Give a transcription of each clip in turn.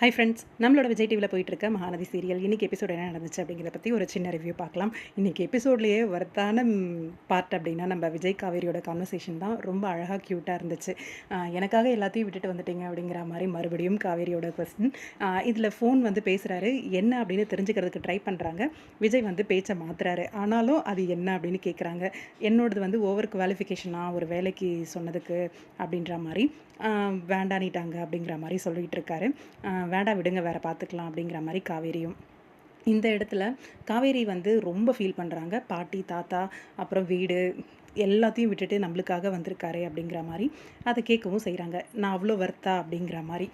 Hi friends நம்மளோட விஜய் டிவியில் போயிட்டு இருக்க மகாநதி சீரியல் இன்றைக்கி எபிசோடு என்ன நடந்துச்சு அப்படிங்கிறத பற்றி ஒரு சின்ன ரிவ்யூ பார்க்கலாம். இன்றைக்கி எபிசோட்லேயே வர்த்தான பார்ட் அப்படின்னா நம்ம விஜய் காவேரியோட கான்வர்சேஷன் தான் ரொம்ப அழகாக க்யூட்டாக இருந்துச்சு. எனக்காக எல்லாத்தையும் விட்டுட்டு வந்துட்டீங்க அப்படிங்கிற மாதிரி மறுபடியும் காவேரியோட கொஸ்டின் இதில் ஃபோன் வந்து பேசுகிறாரு என்ன அப்படின்னு தெரிஞ்சுக்கிறதுக்கு ட்ரை பண்ணுறாங்க விஜய் வந்து பேச்சை மாற்றுறாரு ஆனாலும் அது என்ன அப்படின்னு கேட்குறாங்க என்னோடது வந்து ஓவர் குவாலிஃபிகேஷனாக ஒரு வேலைக்கு சொன்னதுக்கு அப்படின்ற மாதிரி வேண்டானிட்டாங்க அப்படிங்கிற மாதிரி சொல்லிகிட்டு இருக்காரு. வேண்டாம் விடுங்க வேற பார்த்துக்கலாம் அப்படிங்கிற மாதிரி காவேரியும். இந்த இடத்துல காவேரி வந்து ரொம்ப ஃபீல் பண்ணுறாங்க பாட்டி தாத்தா அப்புறம் வீடு எல்லாத்தையும் விட்டுட்டு நம்மளுக்காக வந்திருக்காரு அப்படிங்கிற மாதிரி அதை கேட்கவும் செய்கிறாங்க. நான் அவ்வளோ வர்த்தா அப்படிங்கிற மாதிரி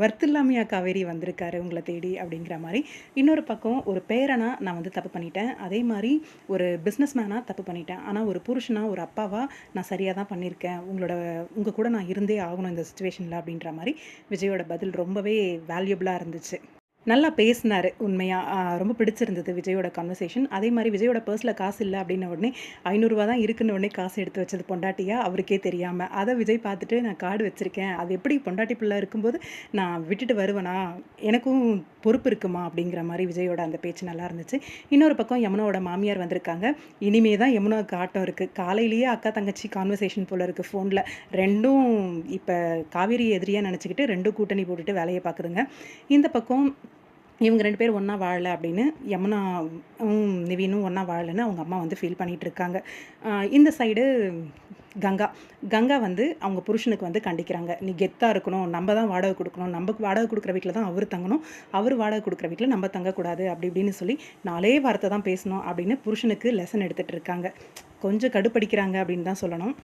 வர்த்து இல்லாமையா காவேரி வந்திருக்காரு உங்களை தேடி அப்படிங்கிற மாதிரி. இன்னொரு பக்கம் ஒரு பேரனா நான் வந்து தப்பு பண்ணிட்டேன். அதே மாதிரி ஒரு பிஸ்னஸ் மேனாக தப்பு பண்ணிட்டேன். ஆனால் ஒரு புருஷனா ஒரு அப்பாவாக நான் சரியாக தான் பண்ணியிருக்கேன். உங்களோட உங்கள் கூட நான் இருந்தே ஆகணும் இந்த சுச்சுவேஷனில் அப்படின்ற மாதிரி விஜயோட பதில் ரொம்பவே வேல்யூபிளாக இருந்துச்சு. நல்லா பேசினார் உண்மையாக ரொம்ப பிடிச்சிருந்தது விஜயோட கன்வர்சேஷன் அதே மாதிரி விஜயோட பர்ஸில் காசு இல்லை அப்படின்ன உடனே ஐநூறுரூவா தான் இருக்குன்னு உடனே காசு எடுத்து வச்சது பொண்டாட்டியா? அவருக்கே தெரியாமல் அதை விஜய் பார்த்துட்டு நான் கார்டு வச்சுருக்கேன். அது எப்படி பொண்டாட்டி பிள்ளை இருக்கும்போது நான் விட்டுட்டு வருவேனா? எனக்கும் பொறுப்பு இருக்குமா அப்படிங்கிற மாதிரி விஜயோட அந்த பேச்சு நல்லா இருந்துச்சு. இன்னொரு பக்கம் யமுனாவோட மாமியார் வந்திருக்காங்க. இனிமே தான் யமுனாவுக்கு ஆட்டம் இருக்குது காலையிலேயே அக்கா தங்கச்சி கான்வர்சேஷன் போல் இருக்குது ஃபோனில் ரெண்டும் இப்போ காவேரி எதிரியாக நினச்சிக்கிட்டு ரெண்டும் கூட்டணி போட்டுட்டு வேலையை பார்க்குதுங்க. இந்த பக்கம் இவங்க ரெண்டு பேரும் ஒன்றா வாழலை அப்படின்னு யமுனா நிவினும் ஒன்றா வாழலைன்னு அவங்க அம்மா வந்து ஃபீல் பண்ணிகிட்டு இருக்காங்க. இந்த சைடு கங்கா. கங்கா வந்து அவங்க புருஷனுக்கு வந்து கண்டிக்கிறாங்க. நீ கெத்தாக இருக்கணும் நம்ம தான் வாடகை கொடுக்கணும் நம்ம வாடகை கொடுக்குற வீட்டில் தான் அவர் தங்கணும் அவர் வாடகை கொடுக்குற வீட்டில் நம்ம தங்கக்கூடாது அப்படி இப்படின்னு சொல்லி நாலே வார்த்தை தான் பேசணும் அப்படின்னு புருஷனுக்கு லெசன் எடுத்துகிட்டு இருக்காங்க. கொஞ்சம் கடுப்படிக்கிறாங்க அப்படின்னு தான் சொல்லணும்.